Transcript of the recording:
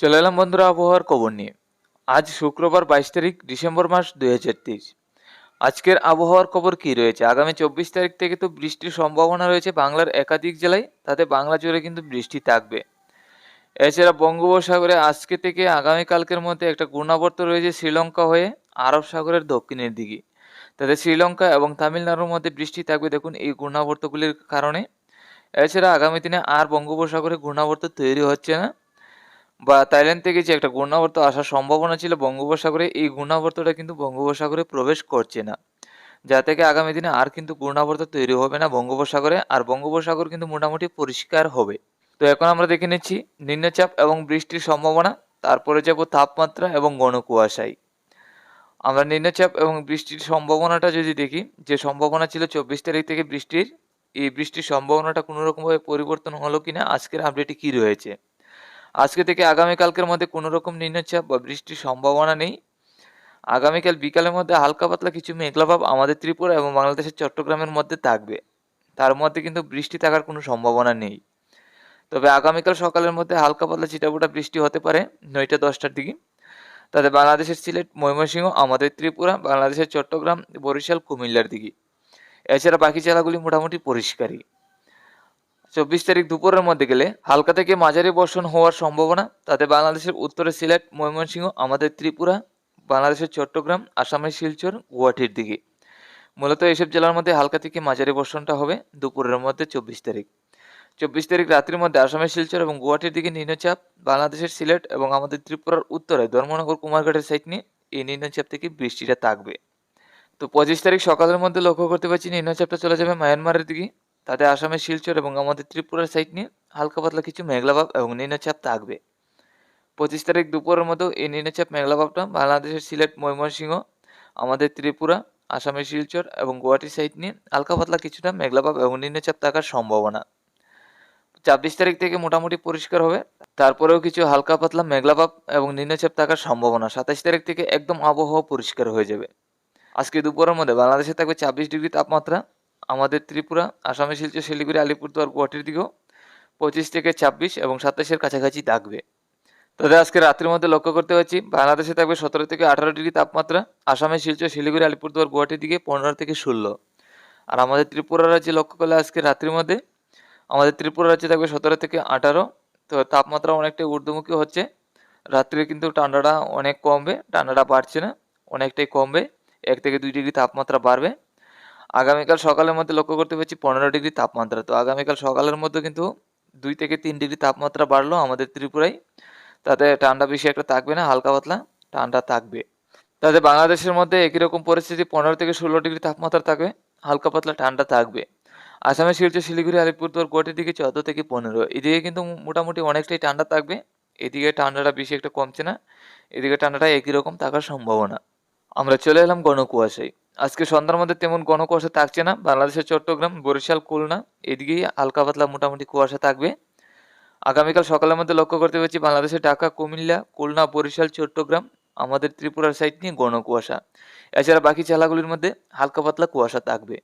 চলে এলাম বন্ধুরা আবহাওয়ার খবর নিয়ে। আজ শুক্রবার বাইশ তারিখ, ডিসেম্বর মাস দুই হাজার তেইশ। আজকের আবহাওয়ার খবর কি রয়েছে? আগামী চব্বিশ তারিখ থেকে তো বৃষ্টির সম্ভাবনা রয়েছে বাংলার একাধিক জেলায়, তাতে বাংলা জুড়ে কিন্তু বৃষ্টি থাকবে। এছাড়া বঙ্গোপসাগরে আজকে থেকে আগামীকালকের মধ্যে একটা ঘূর্ণাবর্ত রয়েছে শ্রীলঙ্কা হয়ে আরব সাগরের দক্ষিণের দিকে। তাতে শ্রীলঙ্কা এবং তামিলনাড়ুর মধ্যে বৃষ্টি থাকবে দেখুন এই ঘূর্ণাবর্তগুলির কারণে। এছাড়া আগামী দিনে আর বঙ্গোপসাগরে ঘূর্ণাবর্ত তৈরি হচ্ছে না। বা থাইল্যান্ড থেকে যে একটা ঘূর্ণাবর্ত আসার সম্ভাবনা ছিল বঙ্গোপসাগরে, এই ঘূর্ণাবর্তটা কিন্তু বঙ্গোপসাগরে প্রবেশ করছে না। যা থেকে আগামী দিনে আর কিন্তু ঘূর্ণাবর্ত তৈরি হবে না বঙ্গোপসাগরে, আর বঙ্গোপসাগর কিন্তু মোটামুটি পরিষ্কার হবে। তো এখন আমরা দেখে নিচ্ছি নিম্নচাপ এবং বৃষ্টির সম্ভাবনা, তারপরে যাব তাপমাত্রা এবং ঘন কুয়াশায় আমরা নিম্নচাপ এবং বৃষ্টির সম্ভাবনাটা যদি দেখি, যে সম্ভাবনা ছিল চব্বিশ তারিখ থেকে বৃষ্টির, এই বৃষ্টির সম্ভাবনাটা কোনো রকমভাবে পরিবর্তন হলো কিনা, আজকের আপডেটে কি রয়েছে? আজকে থেকে আগামীকালকের মধ্যে কোনো রকম নিম্নচাপ বা বৃষ্টির সম্ভাবনা নেই। আগামীকাল বিকালের মধ্যে হালকা পাতলা কিছু মেঘলাভাব আমাদের ত্রিপুরা এবং বাংলাদেশের চট্টগ্রামের মধ্যে থাকবে। তার মধ্যে কিন্তু বৃষ্টি থাকার কোনো সম্ভাবনা নেই। তবে আগামীকাল সকালের মধ্যে হালকা পাতলা চিটাপুটা বৃষ্টি হতে পারে নয়টা দশটার দিকে। তাতে বাংলাদেশের সিলেট, ময়মনসিংহ, আমাদের ত্রিপুরা, বাংলাদেশের চট্টগ্রাম, বরিশাল, কুমিল্লার দিকে। এছাড়া বাকি জেলাগুলি মোটামুটি পরিষ্কারই। চব্বিশ তারিখ দুপুরের মধ্যে গেলে হালকা থেকে মাঝারি বর্ষণ হওয়ার সম্ভাবনা। তাতে বাংলাদেশের উত্তরে সিলেট, ময়মনসিংহ, আমাদের ত্রিপুরা, বাংলাদেশের চট্টগ্রাম, আসামের শিলচর, গুয়াহাটির দিকে। মূলত এইসব জেলার মধ্যে হালকা থেকে মাঝারি বর্ষণটা হবে দুপুরের মধ্যে চব্বিশ তারিখ। চব্বিশ তারিখ রাত্রির মধ্যে আসামের শিলচর এবং গুয়াহাটির দিকে নিম্নচাপ, বাংলাদেশের সিলেট এবং আমাদের ত্রিপুরার উত্তরে ধর্মনগর, কুমারঘাটের সাইড নিয়ে এই নিম্নচাপ থেকে বৃষ্টিটা থাকবে। তো পঁচিশ তারিখ সকালের মধ্যে লক্ষ্য করতে পারছি নিম্নচাপটা চলে যাবে মায়ানমারের দিকে। তাতে আসামের শিলচর এবং আমাদের ত্রিপুরার সাইড নিয়ে হালকা পাতলা কিছু মেঘলাভাব এবং নিম্নচাপ থাকবে। পঁচিশ তারিখ দুপুরের মতো এই নিম্নচাপ মেঘলাভাবটা বাংলাদেশের সিলেট, ময়মনসিংহ, আমাদের ত্রিপুরা, আসামের শিলচর এবং গুয়াহাটি সাইড নিয়ে হালকা পাতলা কিছুটা মেঘলাভাব এবং নিম্নচাপ থাকার সম্ভাবনা। ছাব্বিশ তারিখ থেকে মোটামুটি পরিষ্কার হবে, তারপরেও কিছু হালকা পাতলা মেঘলাভাব এবং নিম্নচাপ থাকার সম্ভাবনা। সাতাশ তারিখ থেকে একদম আবহাওয়া পরিষ্কার হয়ে যাবে। আজকে দুপুরের মধ্যে বাংলাদেশে থাকবে ছাব্বিশ ডিগ্রি তাপমাত্রা আমাদের ত্রিপুরা, আসামে শিলচর, শিলিগুড়ি, আলিপুরদুয়ার, গুয়াহাটির দিকেও পঁচিশ থেকে ছাব্বিশ এবং সাতাশের কাছাকাছি থাকবে। তবে আজকে রাত্রির মধ্যে লক্ষ্য করতে পারছি, বাংলাদেশে থাকবে সতেরো থেকে আঠারো ডিগ্রি তাপমাত্রা, আসামে শিলচর, শিলিগুড়ি, আলিপুরদুয়ার, গুয়াহাটির দিকে পনেরো থেকে ষোলো। আর আমাদের ত্রিপুরা রাজ্যে লক্ষ্য করলে আজকে রাত্রির মধ্যে আমাদের ত্রিপুরা রাজ্যে থাকবে সতেরো থেকে আঠারো। তো তাপমাত্রা অনেকটাই ঊর্ধ্বমুখী হচ্ছে। রাত্রে কিন্তু ঠান্ডাটা অনেক কমবে, ঠান্ডাটা বাড়ছে না, অনেকটাই কমবে, এক থেকে দুই ডিগ্রি তাপমাত্রা বাড়বে। আগামীকাল সকালের মধ্যে লক্ষ্য করতে পারছি পনেরো ডিগ্রি তাপমাত্রা। তো আগামীকাল সকালের মধ্যে কিন্তু দুই থেকে তিন ডিগ্রি তাপমাত্রা বাড়লো আমাদের ত্রিপুরায়। তাতে ঠান্ডা বেশি একটা থাকবে না, হালকা পাতলা ঠান্ডা থাকবে। তাতে বাংলাদেশের মধ্যে একই রকম পরিস্থিতি, পনেরো থেকে ষোলো ডিগ্রি তাপমাত্রা থাকবে, হালকা পাতলা ঠান্ডা থাকবে। আসামের শিলচর, শিলিগুড়ি, আলিপুরদুয়ার, গোয়াটির দিকে চোদ্দ থেকে পনেরো। এদিকে কিন্তু মোটামুটি অনেকটাই ঠান্ডা থাকবে, এদিকে ঠান্ডাটা বেশি একটা কমছে না, এদিকে ঠান্ডাটা একই রকম থাকার সম্ভাবনা। আমরা চলে এলাম ঘন কুয়াশায় আজকে সন্ধ্যার মধ্যে তেমন ঘন কুয়াশা থাকছে না। বাংলাদেশের চট্টগ্রাম, বরিশাল, খুলনা এদিকেই হালকা পাতলা মোটামুটি কুয়াশা থাকবে। আগামীকাল সকালের মধ্যে লক্ষ্য করতে পারছি বাংলাদেশের ঢাকা, কুমিল্লা, খুলনা, বরিশাল, চট্টগ্রাম, আমাদের ত্রিপুরার সাইড নিয়ে ঘন কুয়াশা এছাড়া বাকি জেলাগুলির মধ্যে হালকা পাতলা কুয়াশা থাকবে।